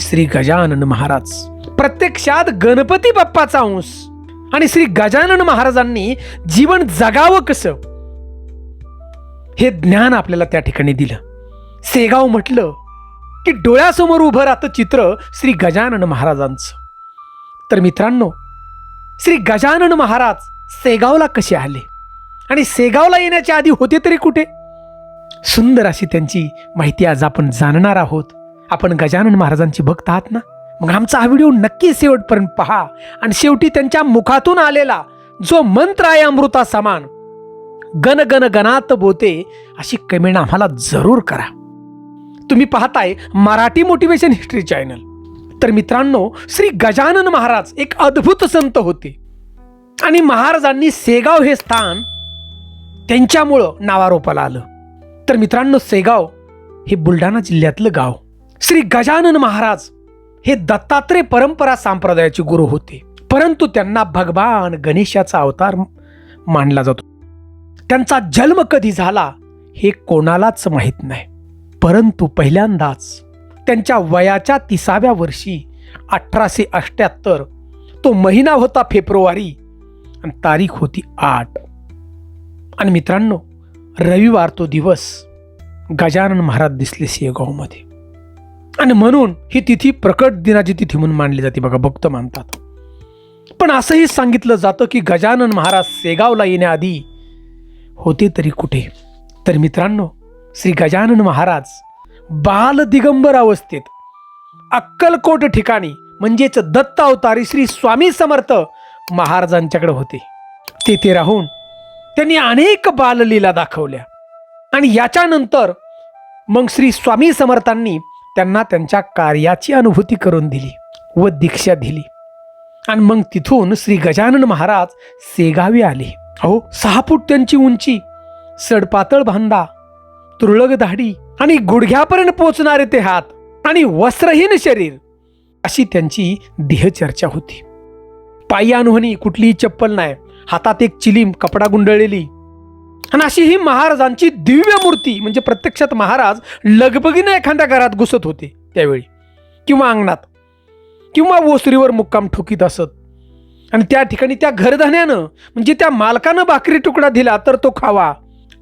श्री गजानन महाराज. प्रत्यक्षात गणपती बाप्पाचा अंश आणि श्री गजानन महाराजांनी जीवन जगावं कसं? हे ज्ञान आपल्याला त्या ठिकाणी दिलं. सेगाव म्हटलं की डोळ्यासमोर उभं राहतं चित्र श्री गजानन महाराजांचं. तर मित्रांनो श्री गजानन महाराज सेगावला कसे आले? आणि सेगावला येण्याच्या आधी होते तरी कुठे? सुंदर अशी त्यांची माहिती आज आपण जाणणार आहोत. आपण गजानन महाराजांची भक्त आहात ना? मग आमचा हा व्हिडिओ नक्की शेवटपर्यंत पहा. आणि शेवटी त्यांच्या मुखातून आलेला जो मंत्र आहे अमृता समान गण गण गणात बोते अशी कमेंट आम्हाला जरूर करा. तुम्ही पाहताय मराठी मोटिवेशन हिस्ट्री चॅनल तर मित्रांनो श्री गजानन महाराज एक अद्भुत संत होते. आणि महाराजांनी सेगाव हे स्थान त्यांच्यामुळं नावारोपाला आलं. तर मित्रांनो सेगाव हे बुलढाणा जिल्ह्यातलं गाव. श्री गजानन महाराज हे दत्तात्रय परंपरा संप्रदायाचे गुरु होते. परंतु त्यांना भगवान गणेशाचा अवतार मानला जातो. त्यांचा जन्म कधी झाला हे कोणालाच माहीत नाही. परंतु पहिल्यांदाच त्यांच्या वयाच्या तिसाव्या वर्षी अठराशे अष्ट्याहत्तर तो महिना होता फेब्रुवारी आणि तारीख होती आठ. आणि मित्रांनो रविवार तो दिवस गजानन महाराज दिसले शेगावमध्ये आणि म्हणून ही तिथी प्रकट दिनाची तिथी म्हणून मानली जाते. बघा भक्त मानतात. पण असंही सांगितलं जातं की गजानन महाराज सेगावला येण्याआधी होते तरी कुठे? तर मित्रांनो श्री गजानन महाराज बाल दिगंबर अवस्थेत अक्कलकोट ठिकाणी म्हणजेच दत्त अवतारी श्री स्वामी समर्थ महाराजांच्याकडे होते. तेथे राहून त्यांनी अनेक बाललीला दाखवल्या. आणि याच्यानंतर मग श्री स्वामी समर्थांनी त्यांना त्यांच्या कार्याची अनुभूती करून दिली व दीक्षा दिली. आणि मग तिथून श्री गजानन महाराज सेगावी आले. अहो सहा फूट त्यांची उंची सडपातळ भांडा तुरळक धाडी आणि गुडघ्यापर्यंत पोचणारे ते हात आणि वस्त्रहीन शरीर अशी त्यांची देहचर्चा होती. पायी अनहोनी कुठलीही चप्पल नाही. हातात एक चिलीम कपडा गुंडळलेली आणि अशी ही महाराजांची दिव्य मूर्ती म्हणजे प्रत्यक्षात महाराज लगबगीनं एखाद्या घरात घुसत होते त्यावेळी. किंवा अंगणात. किंवा ओसरीवर मुक्काम ठोकीत असत. आणि त्या ठिकाणी त्या घरधण्यानं म्हणजे त्या मालकानं भाकरी तुकडा दिला तर तो खावा.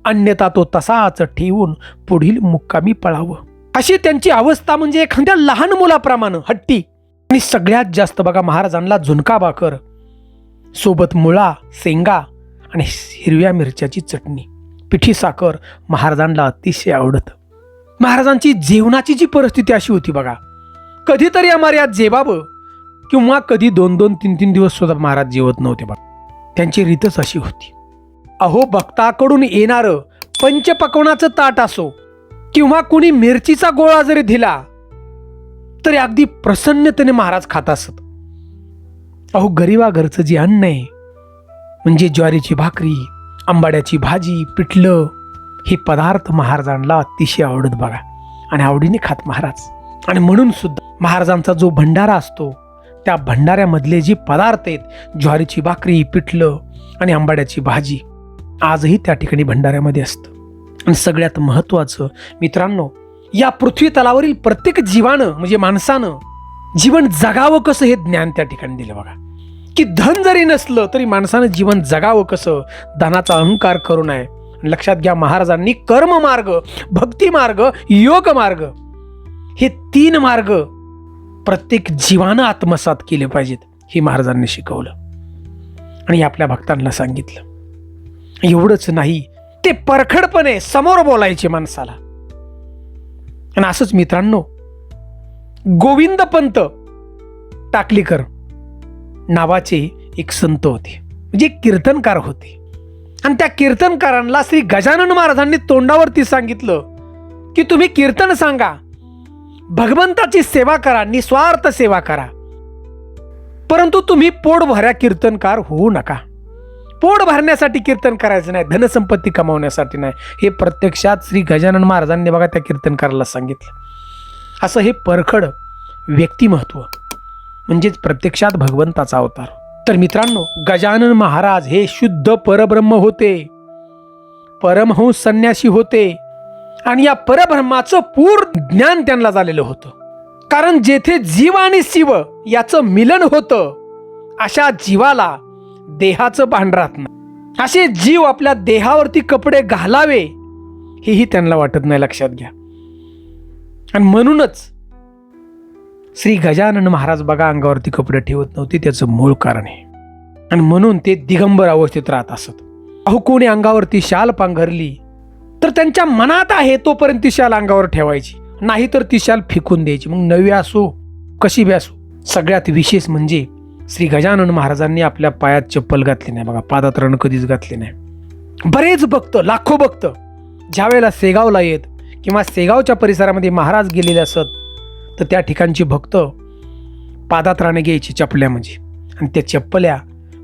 अन्यथा तो तसाच ठेवून पुढील मुक्कामी पळावं. अशी त्यांची अवस्था म्हणजे एखाद्या लहान मुलाप्रमाणे हट्टी. आणि सगळ्यात जास्त बघा महाराजांना झुणका भाकर. सोबत मुळा शेंगा आणि हिरव्या मिरच्याची चटणी. पिठी साखर महाराजांना अतिशय आवडतं. महाराजांची जेवणाची जी परिस्थिती अशी होती बघा. कधीतरी आम्हाला जेवावं किंवा कधी दोन दोन तीन तीन दिवस सुद्धा महाराज जेवत नव्हते बघा. त्यांची रीतच अशी होती. अहो भक्ताकडून येणारं पंचपकवणाचं ताट असो किंवा कुणी मिरचीचा गोळा जरी दिला तरी अगदी प्रसन्नतेने महाराज खात असत. अहो गरीबा घरचं जे अन्न आहे म्हणजे ज्वारीची भाकरी आंबाड्याची भाजी पिठलं हे पदार्थ महाराजांना अतिशय आवडत बघा. आणि आवडीने खात महाराज. आणि म्हणून सुद्धा महाराजांचा जो भंडारा असतो त्या भंडाऱ्यामधले जे पदार्थ आहेत ज्वारीची भाकरी पिठलं आणि आंबाड्याची भाजी आजही त्या ठिकाणी भंडाऱ्यामध्ये असतं. आणि सगळ्यात महत्त्वाचं मित्रांनो या पृथ्वी तलावरील प्रत्येक जीवानं म्हणजे माणसानं जीवन जगावं कसं हे ज्ञान त्या ठिकाणी दिलं बघा. की धन जरी नसलं तरी माणसानं जीवन जगावं कसं? धनाचा अहंकार करू नये. लक्षात घ्या महाराजांनी कर्म मार्ग भक्ती मार्ग योग मार्ग हे तीन मार्ग प्रत्येक जीवानं आत्मसात केले पाहिजेत हे महाराजांनी शिकवलं. आणि आपल्या भक्तांना सांगितलं. एवढंच नाही ते परखडपणे समोर बोलायचे माणसाला. आणि असंच मित्रांनो गोविंद पंत टाकलीकर नावाचे एक संत होते. म्हणजे कीर्तनकार होते. आणि त्या कीर्तनकारांना श्री गजानन महाराजांनी तोंडावरती सांगितलं की तुम्ही कीर्तन सांगा. भगवंताची सेवा करा निस्वार्थ सेवा करा. परंतु तुम्ही पोट भऱ्या कीर्तनकार होऊ नका. पोट भरण्यासाठी कीर्तन करायचं नाही धनसंपत्ती कमावण्यासाठी नाही. हे प्रत्यक्षात श्री गजानन महाराजांनी बघा त्या कीर्तनकाराला सांगितलं. असं हे परखड व्यक्तिमत्व. म्हणजेच प्रत्यक्षात भगवंताचा अवतार. तर मित्रांनो गजानन महाराज हे शुद्ध परब्रह्म होते. परमहंस संन्यासी होते. आणि या परब्रह्माचं पूर्ण ज्ञान त्यांना झालेलं होतं. कारण जेथे जीव आणि शिव याचं मिलन होतं अशा जीवाला देहाचं भान राहत नाही. असे जीव आपल्या देहावरती कपडे घालावे हेही त्यांना वाटत नाही लक्षात घ्या. आणि म्हणूनच श्री गजानन महाराज बघा अंगावरती कपडे ठेवत नव्हते त्याचं मूळ कारण आहे आणि म्हणून ते दिगंबर अवस्थेत राहत असत. अहो कोणी अंगावरती शाल पांघरली तर त्यांच्या मनात आहे तोपर्यंत ती शाल अंगावर ठेवायची. नाही तर ती शाल फेकून द्यायची. मग नवी असो कशी बी असो. सगळ्यात विशेष म्हणजे श्री गजानन महाराजांनी आपल्या पायात चप्पल घातली नाही बघा पादात रण कधीच घातले नाही. बरेच भक्त लाखो भक्त ज्यावेळेला सेगावला येत किंवा सेगावच्या परिसरामध्ये महाराज गेलेले असत तर त्या ठिकाणची भक्त पादात राणे घ्यायची चपल्या म्हणजे आणि त्या चप्पल्या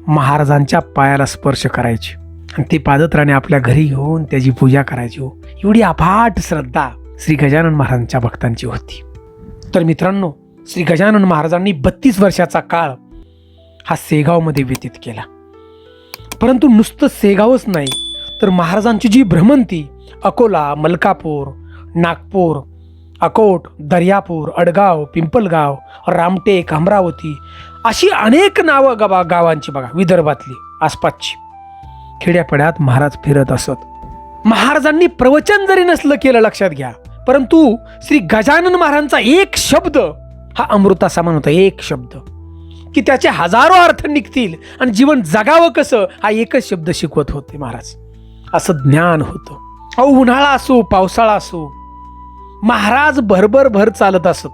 महाराजांच्या पायाला स्पर्श करायची. आणि ते पादत्राणे आपल्या घरी घेऊन त्याची पूजा करायची. हो एवढी अफाट श्रद्धा श्री गजानन महाराजांच्या भक्तांची होती. तर मित्रांनो श्री गजानन महाराजांनी बत्तीस वर्षाचा काळ हा सेगावमध्ये व्यतीत केला. परंतु नुसतं सेगावच नाही तर महाराजांची जी भ्रमंती अकोला मलकापूर नागपूर अकोट दर्यापूर अडगाव पिंपलगाव रामटेक अमरावती अशी अनेक नावं गावा गावांची बघा विदर्भातली आसपासची. खेड्यापड्यात महाराज फिरत असत. महाराजांनी प्रवचन जरी नसलं केलं लक्षात घ्या. परंतु श्री गजानन महाराजांचा एक शब्द हा अमृता समान होता एक शब्द. की त्याचे हजारो अर्थ निघतील आणि जीवन जगावं कसं हा एकच शब्द शिकवत होते महाराज. असं ज्ञान होतं. अहो उन्हाळा असो पावसाळा असो महाराज भरभर भर चालत असत.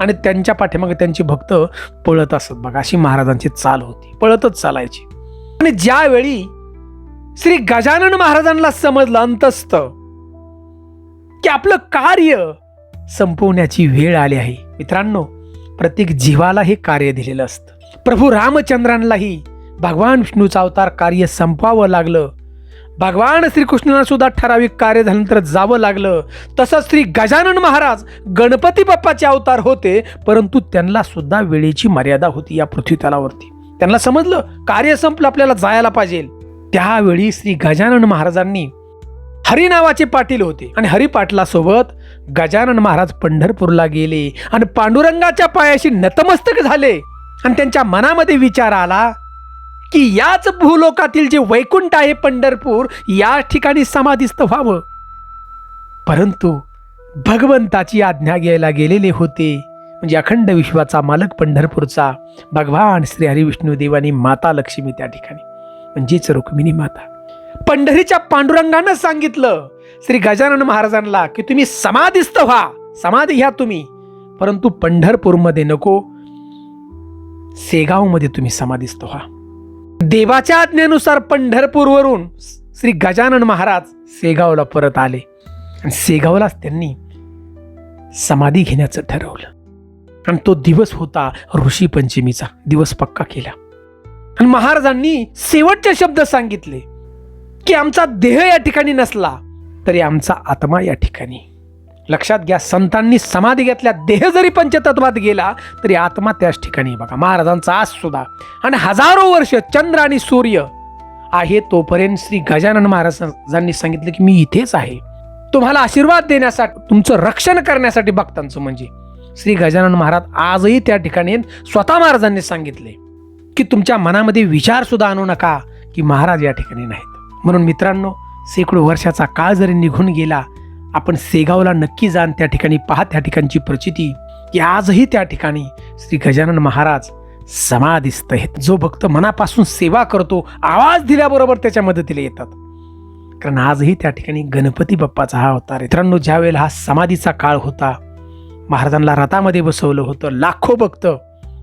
आणि त्यांच्या पाठीमागे त्यांची भक्त पळत असत. बघा अशी महाराजांची चाल होती. पळतच चालायची. आणि ज्यावेळी श्री गजानन महाराजांना समजलं अंतस्त की आपलं कार्य संपवण्याची वेळ आली आहे. मित्रांनो प्रत्येक जीवाला हे कार्य दिलेलं असतं. प्रभू रामचंद्रांनाही भगवान विष्णूचा अवतार कार्य संपवावं लागलं. भगवान श्रीकृष्णांना सुद्धा ठराविक कार्य झाल्यानंतर जावं लागलं. तसंच श्री गजानन महाराज गणपती बाप्पाचे अवतार होते परंतु त्यांना सुद्धा वेळेची मर्यादा होती या पृथ्वी तलावरती त्यांना समजलं कार्य संपलं आपल्याला जायला पाहिजे. त्यावेळी श्री गजानन महाराजांनी हरी नावाचे पाटील होते आणि हरी पाटलासोबत गजानन महाराज पंढरपूरला गेले आणि पांडुरंगाच्या पायाशी नतमस्तक झाले. आणि त्यांच्या मनामध्ये विचार आला की याच भूलोकातील जे वैकुंठ आहे पंढरपूर या ठिकाणी समाधिस्थ व्हावं. परंतु भगवंताची आज्ञा घ्यायला गेलेले होते म्हणजे अखंड विश्वाचा मालक पंढरपूरचा भगवान श्री हरिविष्णू देवानी माता लक्ष्मी त्या ठिकाणी म्हणजेच रुक्मिणी माता. पंढरीच्या पांडुरंगानं सांगितलं श्री गजानन महाराजांना की तुम्ही समाधिस्थ व्हा समाधी घ्या तुम्ही परंतु पंढरपूरमध्ये नको सेगावमध्ये तुम्ही समाधिस्थ व्हा. देवाच्या आज्ञेनुसार पंढरपूरवरून श्री गजानन महाराज सेगावला परत आले. आणि सेगावलाच त्यांनी समाधी घेण्याचं ठरवलं. आणि तो दिवस होता ऋषी पंचमीचा. दिवस पक्का केला. आणि महाराजांनी शेवटचे शब्द सांगितले की आमचा देह या ठिकाणी नसला तरी आमचा आत्मा या ठिकाणी. लक्षात घ्या संतांनी समाधी घेतल्या देह जरी पंचतत्वात गेला तरी आत्मा त्याच ठिकाणी बघा महाराजांचा आज सुद्धा. आणि हजारो वर्ष चंद्र आणि सूर्य आहे तोपर्यंत श्री गजानन महाराजांनी सांगितलं की मी इथेच आहे. तुम्हाला आशीर्वाद देण्यासाठी तुमचं रक्षण करण्यासाठी भक्तांचं म्हणजे. श्री गजानन महाराज आजही त्या ठिकाणी स्वतः महाराजांनी सांगितले की तुमच्या मनामध्ये विचार सुद्धा आणू नका की महाराज या ठिकाणी नाहीत. म्हणून मित्रांनो शेकडो वर्षाचा काळ जरी निघून गेला आपण सेगावला नक्की जाण त्या ठिकाणी पहा त्या ठिकाणची प्रचिती. की आजही त्या ठिकाणी श्री गजानन महाराज समाधिस्थ आहेत. जो भक्त मनापासून सेवा करतो आवाज दिल्याबरोबर त्याच्या मदतीला येतात. कारण आजही त्या ठिकाणी गणपती बाप्पाचा हा अवतार आहे. मित्रांनो ज्यावेळेला हा समाधीचा काळ होता महाराजांना रथामध्ये बसवलं होतं लाखो भक्त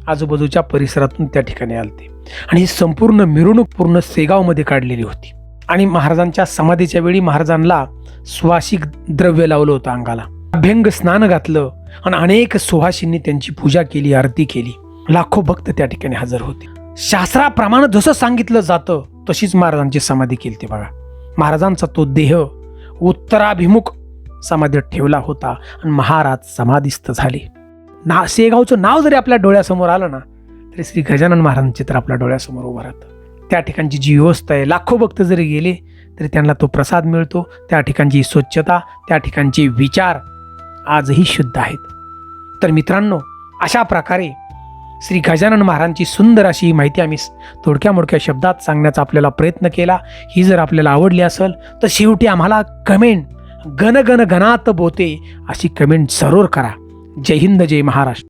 आजूबाजूच्या परिसरातून त्या ठिकाणी आलते. आणि ही संपूर्ण मिरवणूक पूर्ण सेगावमध्ये काढलेली होती. आणि महाराजांच्या समाधीच्या वेळी महाराजांना सुवासिक द्रव्य लावलं होतं अंगाला. अभ्यंग स्नान घातलं आणि अनेक सुहाशींनी त्यांची पूजा केली आरती केली. लाखो भक्त त्या ठिकाणी हजर होते. शास्त्राप्रमाणे जसं सांगितलं जातं तशीच महाराजांची समाधी केली ते बघा. महाराजांचा तो देह उत्तराभिमुख समाधीत ठेवला होता आणि महाराज समाधीस्थ झाले. ना शेगावचं नाव जरी आपल्या डोळ्यासमोर आलं ना तरी श्री गजानन महाराजांचे चित्र आपल्या डोळ्यासमोर उभं राहतं. त्या ठिकाणची जी व्यवस्था आहे लाखो भक्त जरी गेले तरी त्यांना तो प्रसाद मिळतो. त्या ठिकाणची स्वच्छता त्या ठिकाणचे विचार आजही शुद्ध आहेत. तर मित्रांनो अशा प्रकारे श्री गजानन महाराजांची सुंदर अशी माहिती आम्ही थोडक्या मोडक्या शब्दात सांगण्याचा आपल्याला प्रयत्न केला. ही जर आपल्याला आवडली असेल तर शेवटी आम्हाला कमेंट गन गण गणात बोते अशी कमेंट जरूर करा. जय हिंद जय महाराष्ट्र.